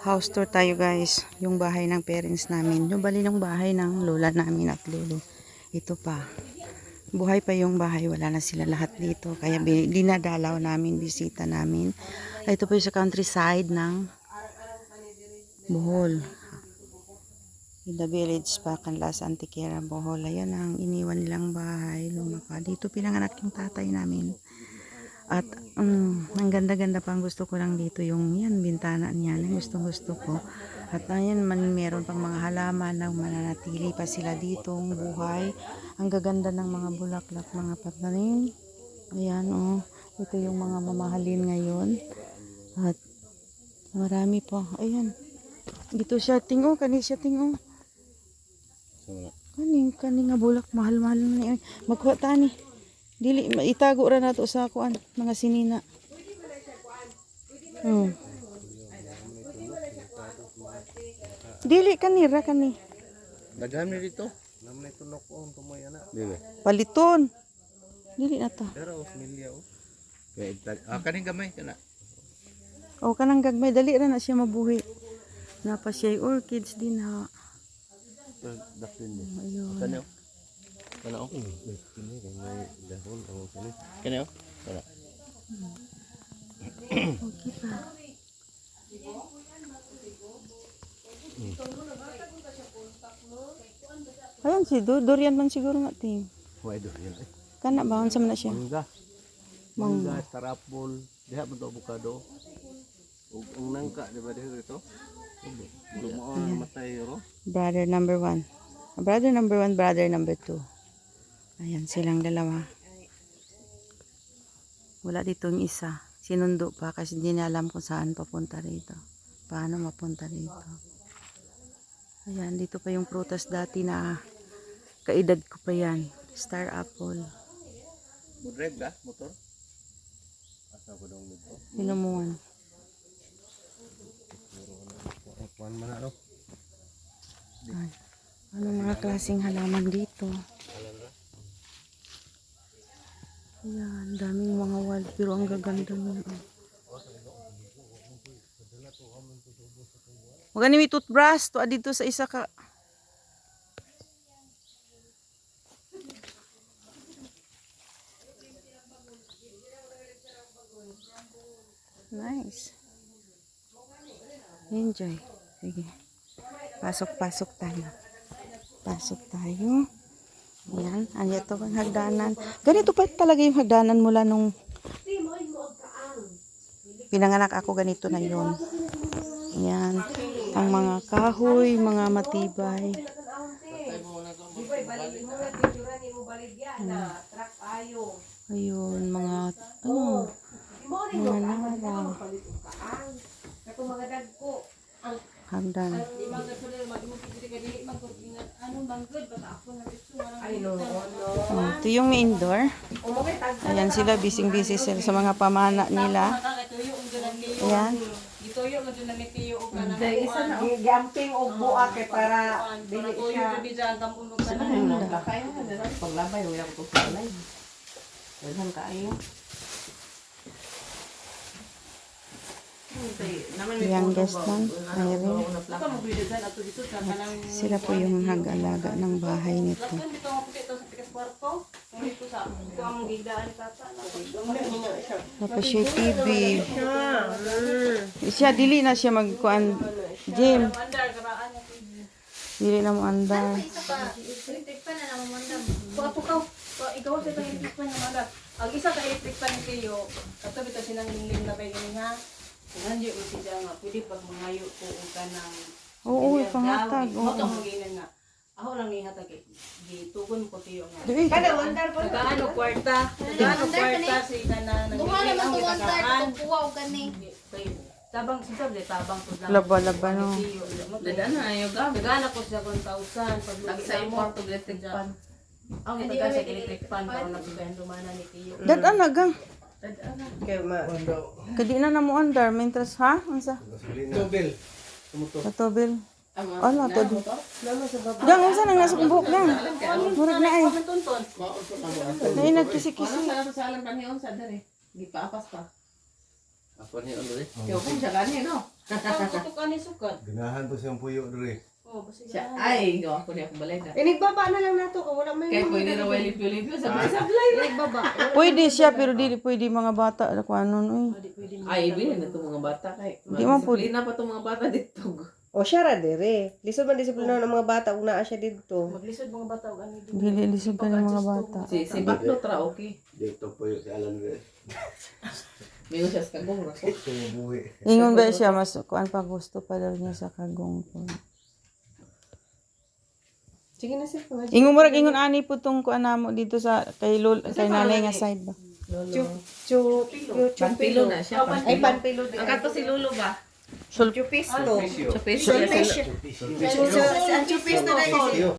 house tour tayo guys. Yung bahay ng parents namin. Yung bali ng bahay ng lola namin at lolo. Ito pa. Buhay pa yung bahay. Wala na sila lahat dito. Kaya dinadalaw namin, bisita namin. Ito po yung sa countryside ng Bohol. In the village pa, Canlas, Antiquera, Bohol. Ayan ang iniwan nilang bahay. Luma pa. Dito pinanganak yung tatay namin. At um, ang ganda-ganda pa ang gusto ko lang dito yung yan, bintana niyan. Ang gusto-gusto ko. At ayan man meron pang mga halaman na mananatili pa sila dito ang buhay. Ang gaganda ng mga bulaklak, mga patanim. Ayan oh. Ito yung mga mamahalin ngayon. At marami pa. Ayan. Dito siya tingo, kani siya tingo. Kani, kani nga bulak, mahal-mahal na niya. Magkuha ta ni. Dili, itago ra na to sa kuan, mga sinina. Hmm. Dili kanira kani. Daghan mi dito. Namay tunok ko ang tumoy ana. Dili. Paliton. Dili na ta. Pero os milya o. Kaya itag ah kaning gamay kana. O kanang gagmay dali ra na siya mabuhi. Napa siya orchids din ha. Dapin ni. Ayun. Kana o. Kana o. Kini kay may dahon ang kani. Kana o. Kana. Okay pa. Ayan si Do, durian man siguro nga ting. Do yan. eh. Kana ba unsa man na siya? Mangga. Mangga. Tarapol, diha man to avocado. Ug ang nangka di ba diha dito? Brother number one. Brother number one, brother number two. Ayan silang dalawa. Wala dito yung isa. Sinundo pa kasi hindi niya alam kung saan papunta rito. Paano mapunta rito. Ayan, dito pa yung prutas dati na kaedad ko pa yan. Star apple. Mo drive ka motor? Asa ko dong. Kuan man ano? Mga klaseng halaman dito? Ayan, daming mga wild pero ang gaganda niya. Huwag ni may toothbrush. Tuwa dito sa isa ka. Nice. Enjoy. Sige. Pasok-pasok tayo. Pasok tayo. Ayan. Ano ito ang hagdanan. Ganito pa talaga yung hagdanan mula nung pinanganak ako ganito na yun. Ayan. Ang mga kahoy, mga matibay. Hmm. Ayun, mga, ano, mga narang. Hagdan. Oh, ito yung main door. Ayan sila, busy-busy sila sa mga pamana nila. Ayan. Gituyo mo dyan na ni Tiyo o ka na isa na ang gamping og buak kay para dili siya. ka di dyan, kamunog ka na. Mo na paglabay wala ko palay. Daghan kaayo. Youngest man, Irene. Ito mo video dyan, ato dito sa kanang... Sila po yung hag-alaga ng bahay nito. Siya TV. Siya, dili na siya magkuan. Jim, dili na mo andar. Ikaw sa itong electric pan yung. Ang isa ka electric pan ni Tiyo, kato bitaw sinang lingling na bay ganing ha. Kung nandiyo mo siya nga, pwede pag mangayo ko o ka ng... Oo, pangatag. Oo. Ganyan nga. Ako lang ni hatag kay gitugon ko tiyo nga. Kada wandar ko. Nagaano kwarta? Nagaano kwarta si kana Duha naman ang to kung kuwaw gani. Kay tabang si Sable tabang to lang. Laba-laba, no? Dadaan na ayo ga. Nagana ko sa 1,000 pag lagi sa import og electric pan. Ang itaga sa electric pan karon nagsugahan dumana ni Tiyo. Dadan na gang. Kay ma. Kadi na na mo andar. Mintras ha? Unsa? Tubel. Katobil. Ala, to di. Gang, unsa nang nasa kumbok gang? Murag na ay. Tunton. Nay nagkisi-kisi. Sa sa alam kaniyon sa dere. Di pa apas pa. Apa ni ano eh? Kaya kung siya gani no. Ang sukat. Ganahan to siyang puyo diri. Oh, siya. ay, gawa ko niya akong balay na. Eh, nagbaba na lang nato kung wala Kaya pwede na wali limpyo-limpyo sa sablay. Nagbaba. Pwede siya pero di pwede mga bata ano kung ano. Hindi pwede mo. Ay, bilhin na itong mga bata kay. Di man po- Disiplina pa itong mga bata dito. O siya ra dire. Lisod man disiplina ng mga bata ug naa siya dito. Maglisod mga bata og ano dito. Dili lisod ka ng mga bata. Si, si Baklo tra, okay. Dito puyo si Alan diri. Mingo siya sa kagong yung buhi. Ingon ba siya mas kuan pa gusto pa daw niya sa kagong ko. Sige na sir. Ingon mo rag ingon ani po tong kuan namo dito sa kay lol kay nanay nga side ba. chup chup chup Panpilo na siya. Ay panpilo din. Ang kato si Lolo ba? Sul Chupis to. Chupis. Chupis. Ang chupis na dahil